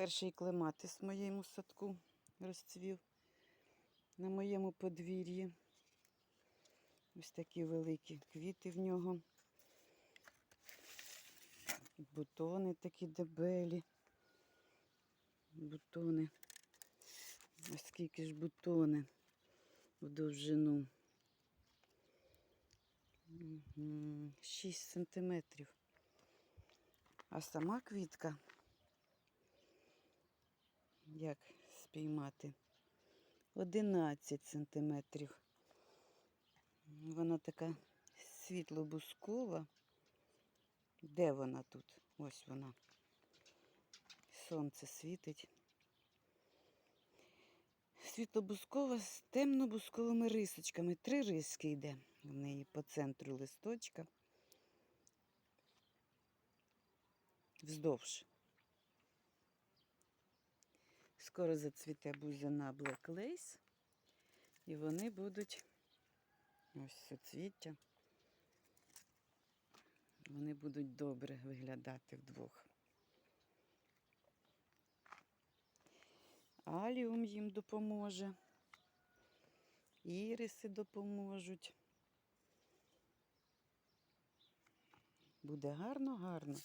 Перший клематис в моєму садку розцвів на моєму подвір'ї. Ось такі великі квіти в нього. Бутони такі дебелі. Бутони. Ось скільки ж бутони в довжину. 6 сантиметрів. А сама квітка, як спіймати, 11 сантиметрів. Вона така світло-бускова. Де вона тут? Ось вона. Сонце світить. Світло-бускова з темно-бусковими рисочками. Три риски йде в неї по центру листочка. Вздовж. Скоро зацвіте бузина Black Lace. І вони будуть ось соцвіття. Вони будуть добре виглядати вдвох. Аліум їм допоможе. Іриси допоможуть. Буде гарно-гарно.